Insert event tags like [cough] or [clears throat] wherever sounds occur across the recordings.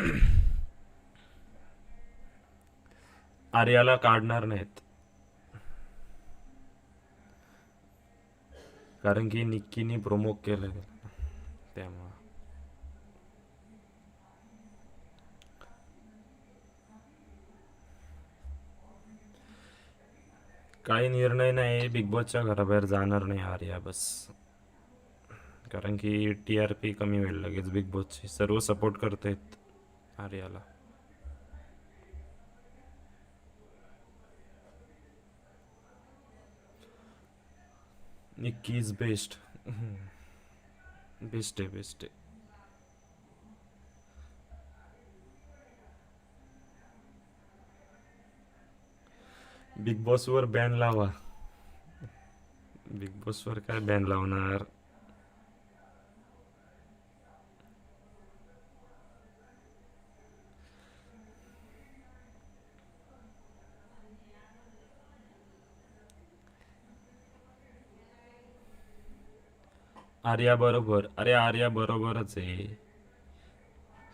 [clears throat] आर्याला काढणार नाहीत. कारण की निक्कीने प्रमोक केलं त्यामुळं. काही निर्णय नाही बिग बॉसच्या घराबाहेर जाणार नाही आर्या बस. कारण की टी आर पी कमी होईल लगेच बिग बॉसची सर्व सपोर्ट करतायत. आर्याला निक्की इज बेस्ट बेस्ट आहे बेस्ट आहे बिग बॉसवर बॅन लावा. बिग बॉसवर काय बॅन लावणार? आर्या बरोबर. अरे आर्या बरोबरच आहे.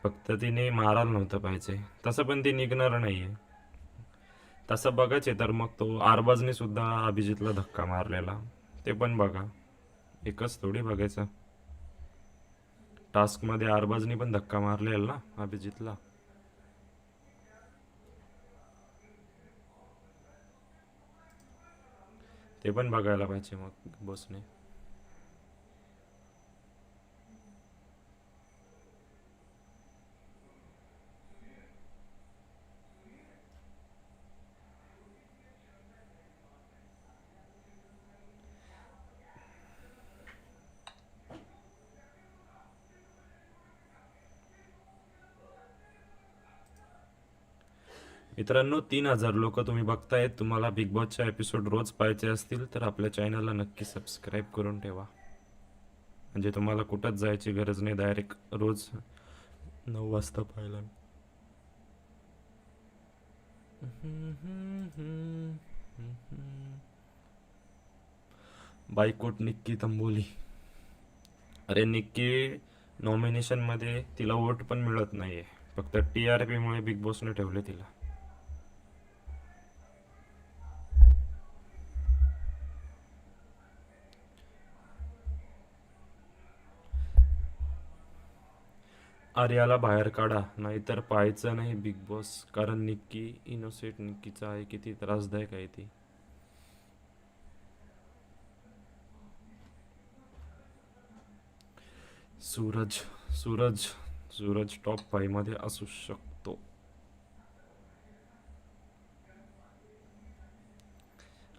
फक्त तिने मारायला नव्हतं पाहिजे तसं पण ती निघणार नाही आहे तसं बघायचे तर मग तो आरबाजने सुद्धा अभिजितला धक्का मारलेला. ते पण बघा. एकच थोडी बघायचं. टास्कमध्ये आरबाजने पण धक्का मारलेला ना अभिजितला. ते पण बघायला पाहिजे मग बसने मित्रांनो तीन हजार लोक तुम्ही बघतायत. तुम्हाला बिग बॉसच्या एपिसोड रोज पाहायचे असतील तर आपल्या चॅनलला नक्की सबस्क्राईब करून ठेवा. म्हणजे तुम्हाला कुठंच जायची गरज नाही डायरेक्ट रोज नऊ वाजता पाहायला. बायकोट निक्की तंबोली. अरे निक्की नॉमिनेशनमध्ये तिला वोट पण मिळत नाही आहे फक्त टी आर पीमुळे बिग बॉसने ठेवले तिला. आर्याला बाहेर काढा नाहीतर पाहायचं नाही बिग बॉस कारण निक्की इनोसेंट निक्कीचा आहे किती त्रासदायक आहे ती. सूरज सूरज सूरज टॉप फाईव्हमध्ये असू शकतो.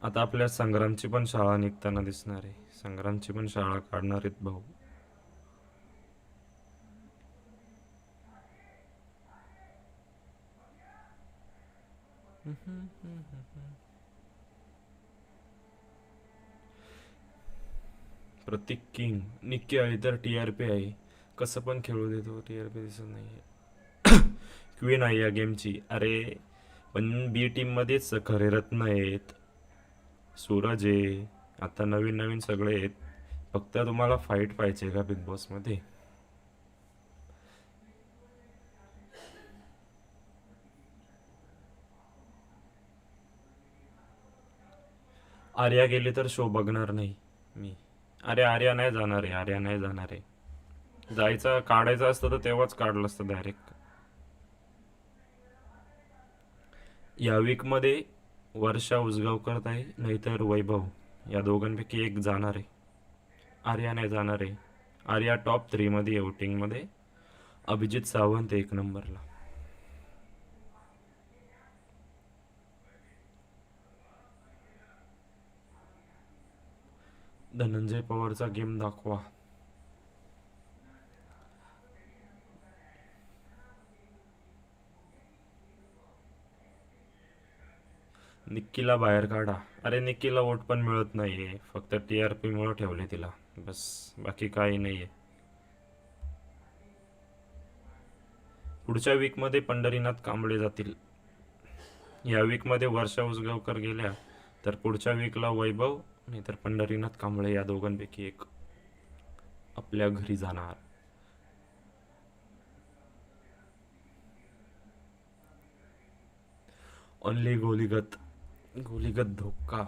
आता आपल्या संग्रामची पण शाळा निघताना दिसणार आहे. संग्रामची पण शाळा काढणार आहेत भाऊ. प्रतीक किंग निक्की आहे तर टी आर पी आहे कसं पण खेळू देतो टी आर पी दिसत नाहीये. [coughs] क्वीन आहे या गेमची. अरे पण बी टीममध्येच खरे रत्न आहेत. सूरज आहे. आता नवीन नवीन सगळे आहेत. फक्त तुम्हाला फाईट पाहिजे का बिग बॉसमध्ये आर्या गेली तर शो बघणार नाही. मी. अरे आर्या नाही जाणार आहे आर्या नाही जाणार आहे. जायचं काढायचं असतं तर तेव्हाच काढलं असतं डायरेक्ट या वीकमध्ये वर्षा उसगावकर आहे नाहीतर वैभव या दोघांपैकी एक जाणार आहे. आर्या नाही जाणार आहे. आर्या टॉप थ्रीमध्ये वोटिंगमध्ये अभिजित सावंत एक नंबरला धनंजय पवारचा गेम दाखवा. निक्कीला बाहेर काढा. अरे निक्कीला वोट पण मिळत नाहीये. फक्त टी आर पी मुळे ठेवले तिला. बस बाकी काही नाहीये. पुढच्या वीकमध्ये पंढरीनाथ कांबळे जातील. या वीकमध्ये वर्षा उसगावकर गेल्या तर पुढच्या वीकला वैभव नाहीतर पंढरीनाथ कांबळे या दोघांपैकी एक आपल्या घरी जाणार. ओनली गोलीगत गोलीगत धोका.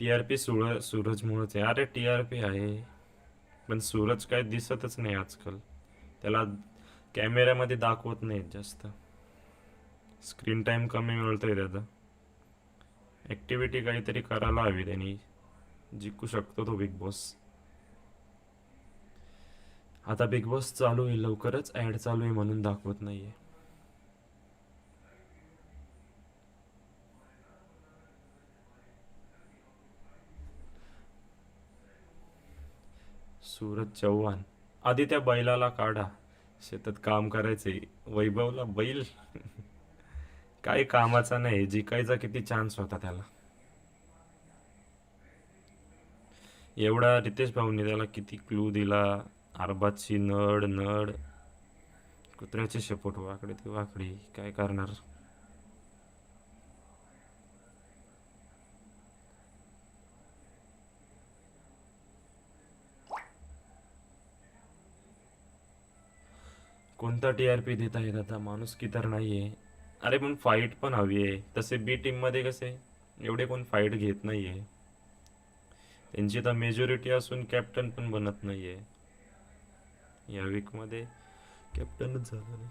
टी आर पी सूरज मुळेच आहे. अरे टी आर पी आहे पण सूरज काय दिसतच नाही आजकाल. त्याला कॅमेऱ्यामध्ये दाखवत नाहीत जास्त. स्क्रीन टाइम कमी मिळतोय त्याचा. ॲक्टिव्हिटी काहीतरी करायला हवी त्यांनी. जिंकू शकतो तो बिग बॉस आता बिग बॉस चालू आहे लवकरच. ॲड चालू आहे म्हणून दाखवत नाहीये. सूरज चव्हाण. आधी त्या बैलाला काढा. शेतात काम करायचे वैभवला बैल. [laughs] काही कामाचा नाही जिकायचा किती चान्स होता त्याला. एवढा रितेश भाऊनी त्याला किती क्लू दिला. अरबाची नड नड. कुत्र्याचे शेपूट वाकडे ते वाकडी. काय करणार? कोणता टी आर पी देता येत आता? माणूस की तर नाहीये. अरे पण फाईट पण हवी आहे. तसे बी टीममध्ये कसे? एवढे कोण फाईट घेत नाहीये. त्यांची तर मेजॉरिटी असून कॅप्टन पण बनत नाहीये. या वीकमध्ये कॅप्टनच झाला नाही.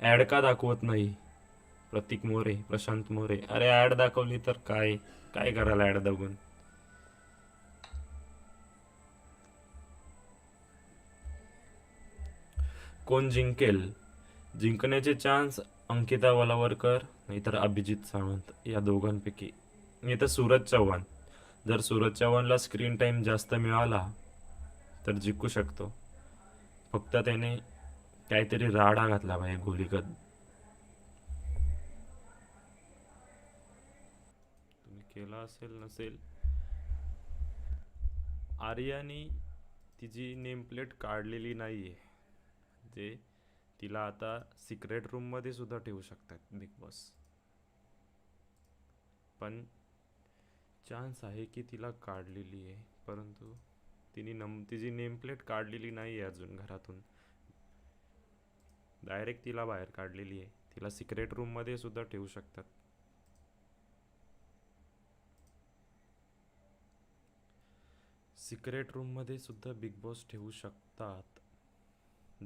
ॲड का दाखवत नाही? प्रतीक मोरे प्रशांत मोरे. अरे ऍड दाखवली तर काय? काय करायला ऍड दाखवून कोण जिंकेल? जिंकण्याचे चान्स अंकिता वलावरकर नाहीतर अभिजित सावंत या दोघांपैकी. नाही तर सूरज चव्हाण. जर सूरज चव्हाणला स्क्रीन टाइम जास्त मिळाला तर जिंकू शकतो. फक्त त्याने काहीतरी राडा घातला पाहिजे गोलीगत तुम्ही केला असेल नसेल. आर्यानी तिची नेमप्लेट काढलेली नाहीये. ते तिला आता सिक्रेट रूममध्ये सुद्धा ठेवू शकतात बिग बॉस पण चान्स आहे की तिला काढलेली आहे. परंतु तिने नम तिची नेमप्लेट काढलेली नाही आहे अजून घरातून. डायरेक्ट तिला बाहेर काढलेली आहे. तिला सिक्रेट रूममध्ये सुद्धा ठेवू शकतात. सिक्रेट रूममध्ये सुद्धा बिग बॉस ठेवू शकतात.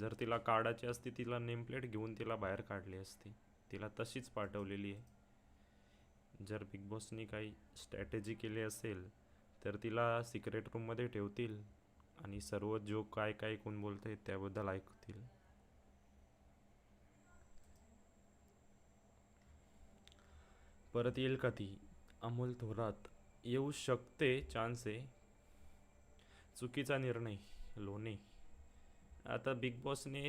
जर तिला काढायची असती तिला नेमप्लेट घेऊन तिला बाहेर काढली असती तिला तशीच पाठवलेली आहे. जर बिग बॉसनी काही स्ट्रॅटेजी केली असेल तर तिला सिक्रेट रूममध्ये ठेवतील आणि सर्व जो काय काय कोण बोलतंय त्याबद्दल ऐकतील. परत येईल का ती? अमोल थोरात येऊ शकते चान्स आहे. चुकीचा निर्णय लोणे. आता बिग बॉसने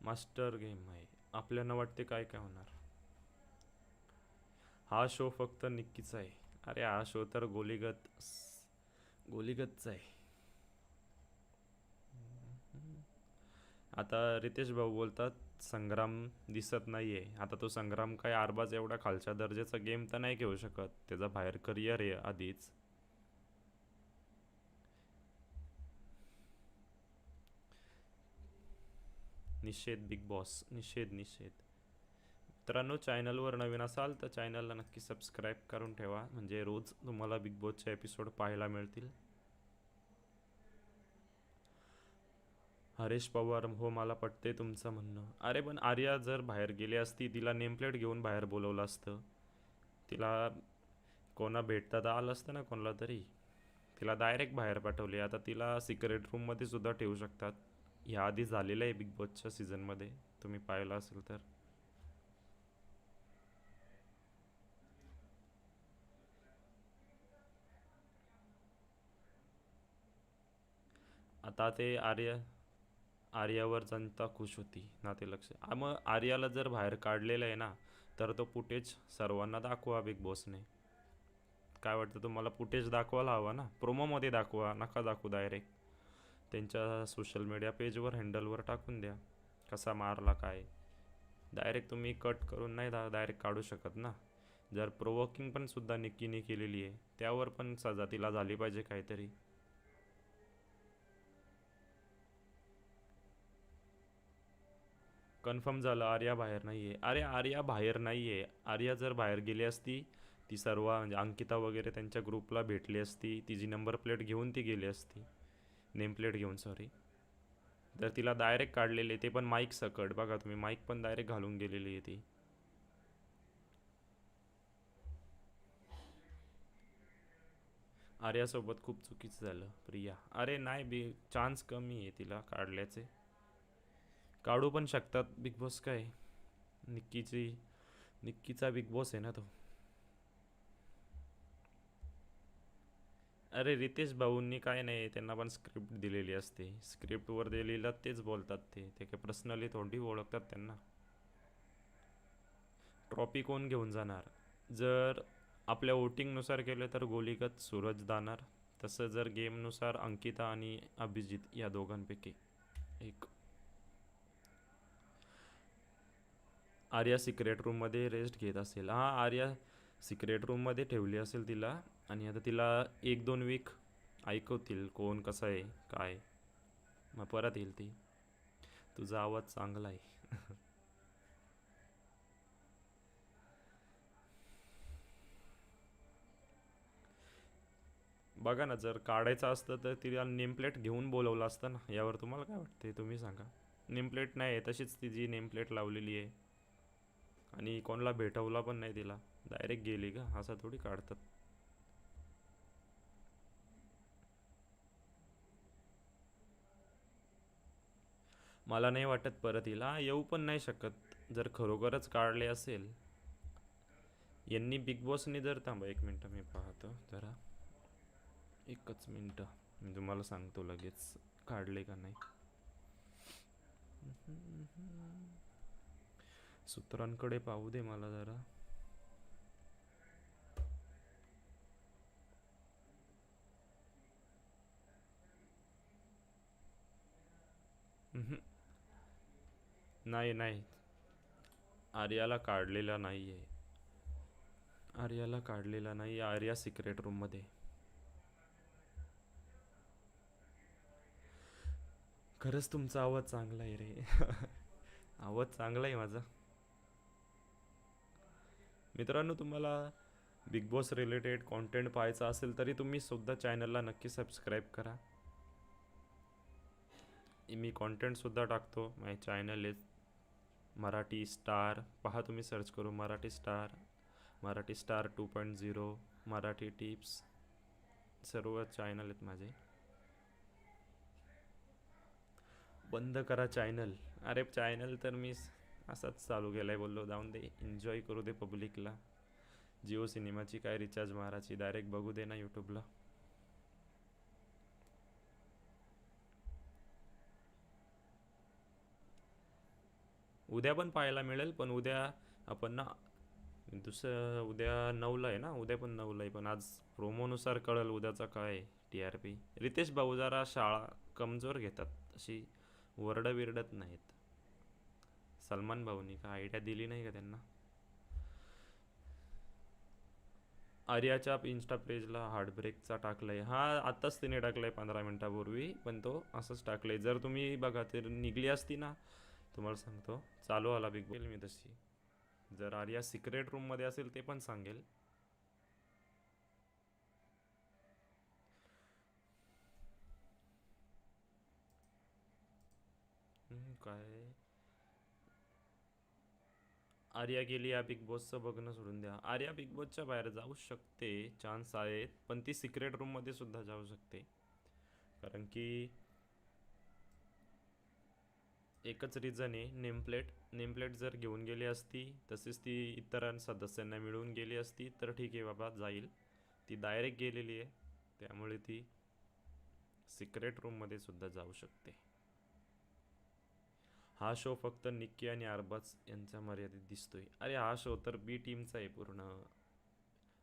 मास्टर गेम आहे. आपल्याला वाटते काय काय होणार? हा शो फक्त निक्कीचा आहे. अरे हा शो तर गोलीगत गोलीगतचा आहे. आता रितेश भाऊ बोलतात संग्राम दिसत नाहीये. आता तो संग्राम काय आरबाज एवढा खालच्या दर्जाचा गेम तर नाही खेळू शकत. त्याचा बाहेर करिअर आहे आधीच. निषेध बिग बॉस निषेध निषेध. मित्रांनो चॅनलवर नवीन असाल तर चॅनलला नक्की सबस्क्राईब करून ठेवा. म्हणजे रोज तुम्हाला बिग बॉसचे एपिसोड पाहायला मिळतील. हरेश पवार हो मला पटते तुमचं म्हणणं. अरे पण आर्या जर बाहेर गेली असती तिला नेमप्लेट घेऊन बाहेर बोलवलं असतं. तिला कोणा भेटता तर आलं असतं ना कोणाला तरी. तिला डायरेक्ट बाहेर पाठवली. आता तिला सिक्रेट रूममध्ये सुद्धा ठेवू शकतात. ह्या आधी झालेलं आहे बिग बॉसच्या सीझनमध्ये तुम्ही पाहिलं असेल तर. आता ते आर्य आर्यावर जनता खुश होती ना ते लक्ष. मग आर्याला जर बाहेर काढलेलं आहे ना तर तो फुटेज सर्वांना दाखवा बिग बॉसने काय वाटतं तुम्हाला? फुटेज दाखवायला हवा ना? प्रोमोमध्ये दाखवा नका दाखवू डायरेक्ट त्यांच्या सोशल मीडिया पेजवर हँडलवर टाकून द्या. कसा मारला काय? डायरेक्ट तुम्ही कट करून नाही दा डायरेक्ट काढू शकत ना? जर प्रोवोकिंग पण सुद्धा निक्कीने केलेली आहे त्यावर पण सजा तिला झाली पाहिजे काहीतरी. कन्फर्म झालं आर्या बाहेर नाही आहे अरे आर्या बाहेर नाही आहे आर्या जर बाहेर गेली असती ती सर्व म्हणजे अंकिता वगैरे त्यांच्या ग्रुपला भेटली असती तिची नंबर प्लेट घेऊन ती गेली असती. नेम प्लेट घेऊन सॉरी तर तिला डायरेक्ट काढलेले ते पण माईक सकट. बघा तुम्ही माईक पण डायरेक्ट घालून गेलेली आहे ती. आर्यासोबत खूप चुकीचं झालं प्रिया. अरे नाही बी चान्स कमी आहे तिला काढल्याचे. काढू पण शकतात. बिग बॉस काय? निक्कीची निक्कीचा बिग बॉस आहे ना तो. अरे रितेश भाऊंनी काय नाही त्यांना पण स्क्रिप्ट दिलेली असते. स्क्रिप्टवर दिलेलं तेच बोलतात ते. ते काय पर्सनली थोडी ओळखतात त्यांना. ट्रॉफी कोण घेऊन जाणार? जर आपल्या वोटिंगनुसार केलं तर गोलीगत सूरज दानार. तसं जर गेमनुसार अंकिता आणि अभिजित या दोघांपैकी एक. आर्या सिक्रेट रूममध्ये रेस्ट घेत असेल. हां आर्या सिक्रेट रूममध्ये ठेवली असेल तिला आणि आता तिला एक दोन वीक ऐकवतील कोण कसं आहे काय. मग परत येईल ती. तुझा आवाज चांगला आहे. [laughs] बघा ना जर काढायचं असतं तर तिला नेमप्लेट घेऊन बोलवलं असतं ना यावर तुम्हाला काय वाटते तुम्ही सांगा. नेमप्लेट नाही आहे तशीच तिची नेमप्लेट लावलेली आहे. आणि कोणाला भेटवला पण नाही तिला. डायरेक्ट गेली का? असा थोडी काढतात. मला नाही वाटत परत हिला. येऊ पण नाही शकत. जर खरोखरच काढले असेल. यांनी बिग बॉसने जर थांबा एक मिनटं मी पाहतो जरा. एकच मिनटं. मी तुम्हाला सांगतो लगेच. काढले का नाही? सूत्रांकडे पाहू दे मला जरा. नाही नाही. आर्याला काढलेला नाही आहे आर्याला काढलेला नाही आर्या सिक्रेट रूममध्ये खरंच तुमचा आवाज चांगला आहे रे. [laughs] आवाज चांगला आहे माझा. मित्रांनो तुम्हाला बिग बॉस रिलेटेड कॉन्टेंट पाहायचा असेल तरी तुम्ही सुद्धा चॅनलला नक्की सबस्क्राईब करा. मी कॉन्टेंटसुद्धा टाकतो my channel is Marathi star पहा तुम्ही सर्च करू Marathi star Marathi star two point zero Marathi tips सर्व चॅनल आहेत माझे. बंद करा चॅनल अरे चॅनल तर मी असाच चालू गेला आहे बोललो जाऊन दे एन्जॉय करू दे पब्लिकला जिओ सिनेमाची काय रिचार्ज मारायची? डायरेक्ट बघू दे ना यूट्यूबला उद्या पण पाहायला मिळेल पण उद्या आपण ना दुसरं उद्या नऊला आहे ना? उद्या पण नऊला आहे पण आज प्रोमोनुसार कळेल उद्याचा काय टी आर पी. रितेश भाऊ जरा शाळा कमजोर घेतात अशी वरड विरडत नाहीत. सलमान भाऊनी का आयडिया दिली नाही का त्यांना? आर्याच्या इन्स्टा पेजला हार्टब्रेकचा टाकलाय. हा आत्ताच तिने टाकलाय पंधरा मिनटापूर्वी पण तो असंच टाकलाय. जर तुम्ही बघा तर निघली असती ना तुम्हाला सांगतो. चालू आला बिग बॉस मी तशी. जर आर्या सिक्रेट रूममध्ये असेल ते पण सांगेल. काय? आर्या गेली या बिग बॉसचं बघणं सोडून द्या. आर्या बिग बॉसच्या बाहेर जाऊ शकते चान्स आहेत पण ती सिक्रेट रूममध्ये सुद्धा जाऊ शकते. कारण की एकच रिझन आहे नेमप्लेट नेमप्लेट जर घेऊन गेली असती तसेच ती इतर सदस्यांना मिळून गेली असती तर ठीक आहे बाबा जाईल. ती डायरेक्ट गेलेली आहे त्यामुळे ती सिक्रेट रूममध्ये सुद्धा जाऊ शकते. हा शो फक्त निक्की आणि अरबाज यांच्या मर्यादित दिसतोय. अरे हा शो तर बी टीमचा आहे पूर्ण.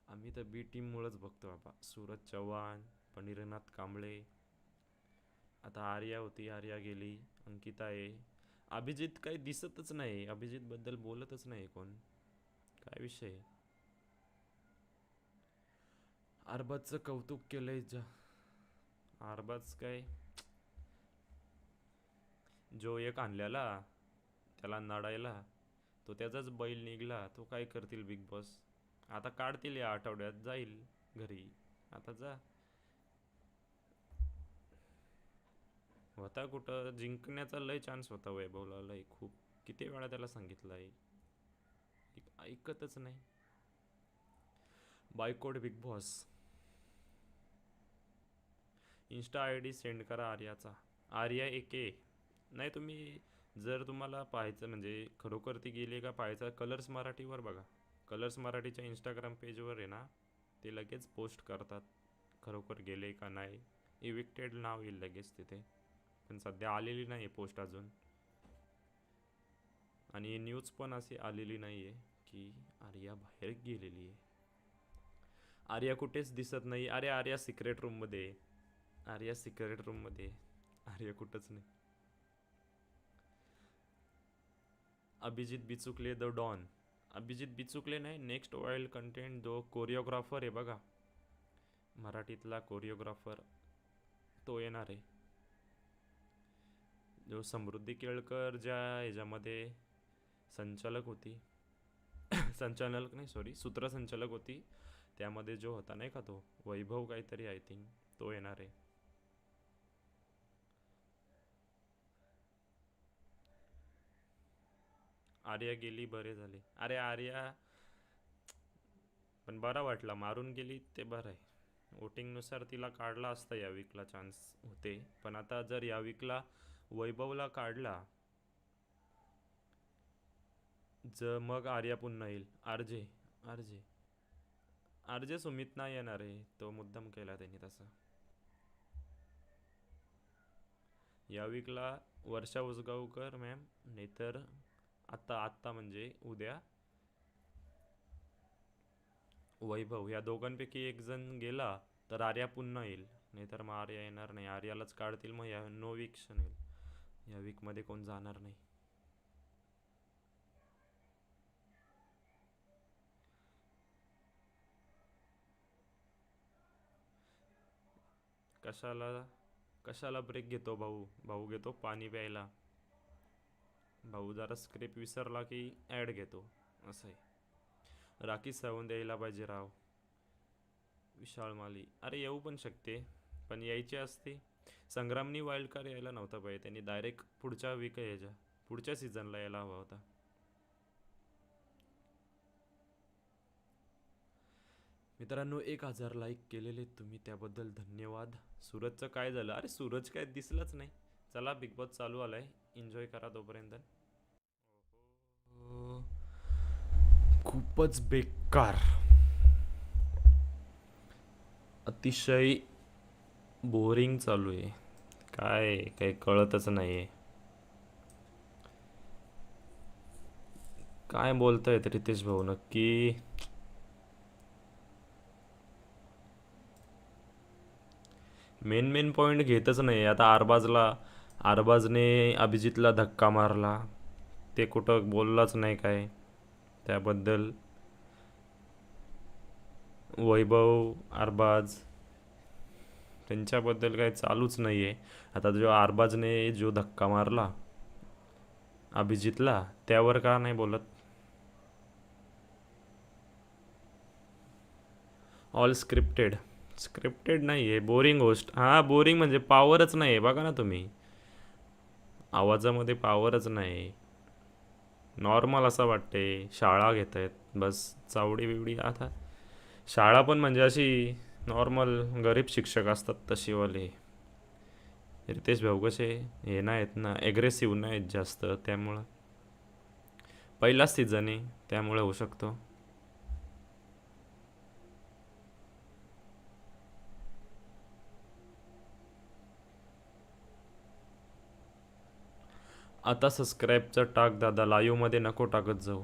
आम्ही तर बी टीममुळंच बघतो बाबा. सूरज चव्हाण पनीरनाथ कांबळे. आता आर्या होती आर्या गेली अंकिता आहे. अभिजित काही दिसतच नाही. अभिजितबद्दल बोलतच नाही कोण. काय विषय? अरबाजचं कौतुक केलंय जा अरबाज काय? जो एक आणलेला त्याला नडायला तो त्याचाच बैल निघला तो काय करतील बिग बॉस आता काढतील या आठवड्यात जाईल घरी. आता जा. होता कुठं? जिंकण्याचा लय चान्स होता वैभवला लय खूप. किती वेळा त्याला सांगितलं आहे ऐकतच नाही. बायकोड Bigg Boss Insta I D send करा आर्याचा. आर्या एके नाही तुम्ही जर तुम्हाला पाहायचं म्हणजे खरोखर ती गेली का पाहायचं कलर्स मराठीवर बघा. कलर्स मराठीच्या इंस्टाग्राम पेजवर आहे ना ते लगेच पोस्ट करतात खरोखर गेले का नाही. इविक्टेड नाव येईल लगेच तिथे. पण सध्या आलेली नाही आहे पोस्ट अजून. आणि न्यूज पण अशी आलेली नाही आहे की आर्या बाहेर गेलेली आहे. आर्या कुठेच दिसत नाही. अरे आर्या सिक्रेट रूममध्ये आहे. आर्या सिक्रेट रूममध्ये आर्या कुठंच नाही. Abhijit Bichukale the don. Abhijit Bichukale नाही नेक्स्ट वाईल्ड कंटेंट जो कोरिओग्राफर आहे बघा. मराठीतला कोरिओग्राफर तो येणार आहे. जो समृद्धी केळकर ज्या ह्याच्यामध्ये संचालक होती. [coughs] संचालक नाही सॉरी सूत्रसंचालक होती. त्यामध्ये जो होता नाही का तो वैभव काहीतरी आय थिंक तो येणार आहे. आर्या गेली बरे झाले. अरे आर्या पण बरा वाटला. मारून गेली ते बरं आहे. वोटिंगनुसार तिला काढला असता या वीकला चान्स होते. पण आता जर या वीकला वैभवला काढला ज मग आर्या पुन्हा येईल. आरजे आरजे आरजे सुमित नाही येणार आहे. तो मुद्दाम केला त्यांनी तसा. या वीकला वर्षा उसगावकर मॅम नाहीतर आत्ता आत्ता म्हणजे उद्या वैभव या दोघांपैकी एक जण गेला तर आर्या पुन्हा येईल. नाहीतर मग आर्या येणार नाही. आर्यालाच काढतील मग या नो विक्शन येईल. या वीकमध्ये कोण जाणार नाही. कशाला कशाला ब्रेक घेतो भाऊ? भाऊ घेतो पाणी प्यायला. भाऊ जरा स्क्रिप्ट विसरला की ॲड घेतो. असं आहे राखी सावंत यायला पाहिजे राव. विशाळ माली. अरे येऊ पण शकते पण यायची असते. संग्रामनी वाईल्ड कार्ड यायला नव्हता पाहिजे. त्यांनी डायरेक्ट पुढच्या वीक यायच्या. पुढच्या सीझनला यायला हवा होता. मित्रांनो एक हजार लाईक केलेले तुम्ही त्याबद्दल धन्यवाद. सूरजचं काय झालं? अरे सूरज काय दिसलंच नाही. चला बिग बॉस चालू आलाय. एन्जॉय करा तोपर्यंत. खूपच बेकार. अतिशय बोरिंग चालू आहे. काय काही कळतच नाही आहे काय बोलतायत रितेश भाऊ? नक्की मेन मेन पॉईंट घेतच नाही आता आरबाजला आरबाजने अभिजितला धक्का मारला. ते कुठं बोललाच नाही काय. त्याबद्दल वैभव आरबाज त्यांच्याबद्दल काही चालूच नाही आहे आता जो आरबाजने जो धक्का मारला अभिजितला त्यावर का नाही बोलत? ऑल स्क्रिप्टेड स्क्रिप्टेड नाही आहे बोरिंग होस्ट हां बोरिंग म्हणजे पॉवरच नाही आहे बघा ना तुम्ही. आवाजामध्ये पॉवरच नाही नॉर्मल असं वाटते. शाळा घेत आहेत बस चावडी बिवडी आता. शाळा पण म्हणजे अशी नॉर्मल गरीब शिक्षक असतात तशीवाले. रितेश भाऊ कसे? हे नाही आहेत ना. ॲग्रेसिव्ह नाही आहेत जास्त. त्यामुळं. पहिलाच सीझन आहे. त्यामुळे होऊ शकतो. आता सबस्क्राईबचं टाक दादा लाईव्हमध्ये नको टाकत जाऊ.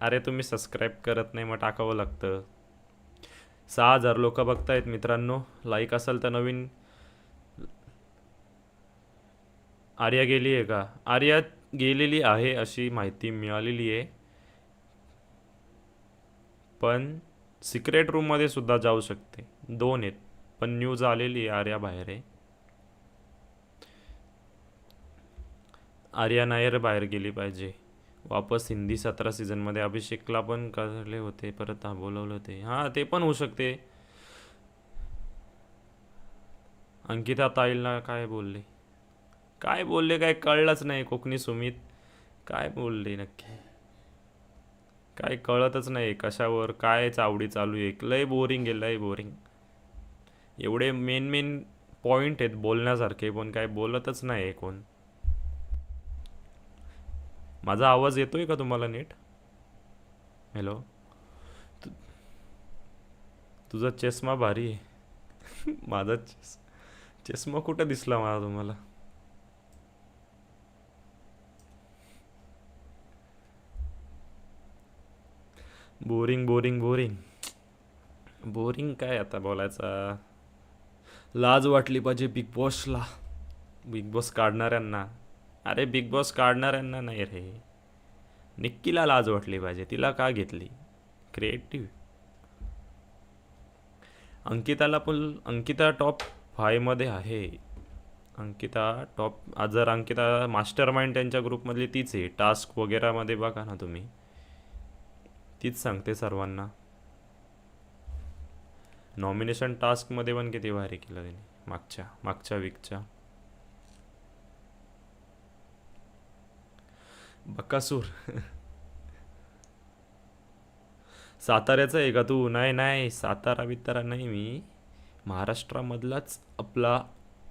अरे तुम्ही सबस्क्राईब करत नाही मग टाकावं लागतं. सहा हजार लोक बघतायत मित्रांनो. लाईक असेल तर नवीन. आर्या गेली आहे का? आर्या गेलेली आहे अशी माहिती मिळालेली आहे. पण सिक्रेट रूममध्ये सुद्धा जाऊ शकते. दोन आहेत. पण न्यूज आलेली आहे आर्या बाहेर आहे. आर्या नायर बाहेर गेली पाहिजे. वापस हिंदी सतरा सीझनमध्ये अभिषेकला पण करले होते परत हा बोलवलं होते. हां ते पण होऊ शकते. अंकिता ताईला काय बोलले? काय बोलले काय कळलंच नाही कोकणी सुमित. काय बोलले नक्की? काय कळतच नाही कशावर काय चावडी चालू आहे. लय बोरिंग आहे लय बोरिंग एवढे मेन मेन पॉईंट आहेत बोलण्यासारखे पण काय बोलतच नाही कोण. माझा आवाज येतो आहे का तुम्हाला नीट? हॅलो तु- तुझा चष्मा भारी आहे. [laughs] माझा चस चष्मा कुठं दिसला मला तुम्हाला? बोरिंग बोरिंग बोरिंग बोरिंग काय आता बोलायचा? लाज वाटली पाहिजे बिग बॉसला बिग बॉस काढणाऱ्यांना. अरे बिग बॉस काढणाऱ्यांना नाही रे. निक्कीला लाज वाटली पाहिजे तिला का घेतली? क्रिएटिव्ह अंकिताला पण अंकिता टॉप फायमध्ये आहे. अंकिता टॉप आज जर अंकिता मास्टर माइंड त्यांच्या ग्रुपमधली तीच आहे. टास्क वगैरेमध्ये बघा ना तुम्ही. तीच सांगते सर्वांना. नॉमिनेशन टास्कमध्ये पण किती भारी केलं त्यांनी मागच्या मागच्या वीकच्या बकासूर साताऱ्याचा आहे का तू? नाही नाही. सातारा बितारा नाही मी. महाराष्ट्रामधलाच आपला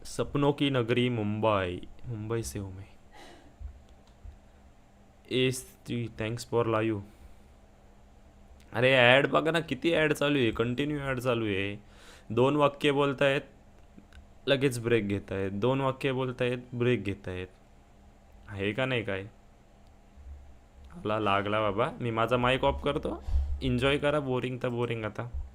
सपनो की नगरी मुंबई. मुंबई से हो मी. एस ती थँक्स फॉर लाईव्ह अरे ॲड बघा ना किती ॲड चालू आहे? कंटिन्यू ॲड चालू आहे. दोन वाक्य बोलतायत लगेच ब्रेक घेत आहेत दोन वाक्य बोलतायत ब्रेक घेत आहेत आहे का नाही काय? आपला लागला बाबा. मी माझा माईक ऑफ करतो. एन्जॉय करा बोरिंग तर बोरिंग आता.